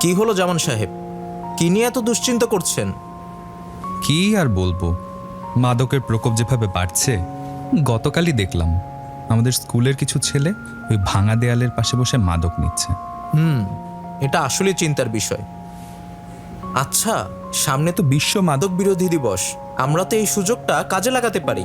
কি হলো জামান সাহেব? কি নিয়ে এত দুশ্চিন্তা করছেন? কি আর বলব? মাদকের প্রকোপ যেভাবে বাড়ছে গতকালই দেখলাম আমাদের স্কুলের কিছু ছেলে ওই ভাঙা দেয়ালের পাশে বসে মাদক নিচ্ছে। হুম এটা আসলে চিন্তার বিষয়। আচ্ছা সামনে তো বিশ্ব মাদক বিরোধী দিবস। আমরা তো এই সুযোগটা কাজে লাগাতে পারি।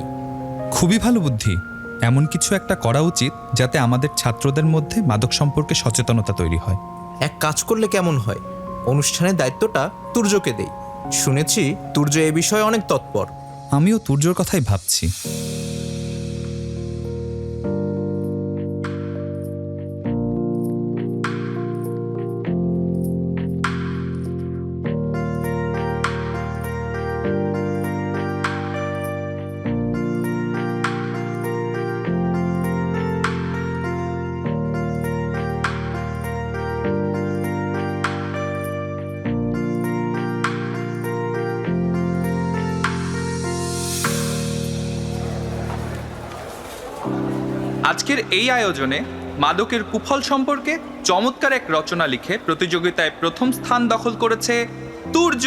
খুবই ভালো বুদ্ধি। এমন কিছু একটা করা উচিত যাতে আমাদের ছাত্রদের মধ্যে মাদক সম্পর্কে সচেতনতা তৈরি হয়। এক কাজ করলে কেমন হয়? অনুষ্ঠানের দায়িত্বটা তুর্যকে দেই। শুনেছি তুর্য এ বিষয়ে অনেক তৎপর। আমিও তুর্যর কথাই ভাবছি। আজকের এই আয়োজনে মাদকের কুফল সম্পর্কে চমৎকার এক রচনা লিখে প্রতিযোগিতায় প্রথম স্থান দখল করেছে তুর্য।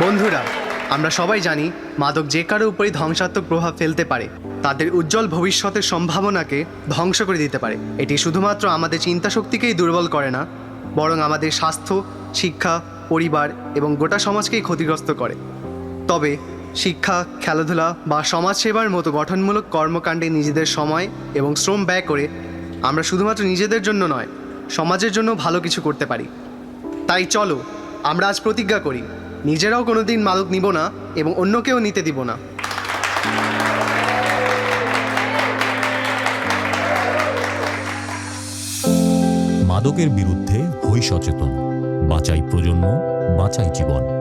বন্ধুরা, আমরা সবাই জানি মাদক যে কারও উপরই ধ্বংসাত্মক প্রভাব ফেলতে পারে, তাদের উজ্জ্বল ভবিষ্যতের সম্ভাবনাকে ধ্বংস করে দিতে পারে। এটি শুধুমাত্র আমাদের চিন্তা শক্তিকেই দুর্বল করে না, বরং আমাদের স্বাস্থ্য, শিক্ষা, পরিবার এবং গোটা সমাজকেই ক্ষতিগ্রস্ত করে। তবে শিক্ষা, খেলাধুলা বা সমাজসেবার মতো গঠনমূলক কর্মকাণ্ডে নিজেদের সময় এবং শ্রম ব্যয় করে আমরা শুধুমাত্র নিজেদের জন্য নয়, সমাজের জন্য ভালো কিছু করতে পারি। তাই চলো, আমরা আজ প্রতিজ্ঞা করি, নিজেরাও কোনোদিন মাদক নিব না এবং অন্যকেও নিতে দিব না। মাদকের বিরুদ্ধে হই সচেতন। বাঁচাই প্রজন্ম, বাঁচাই জীবন।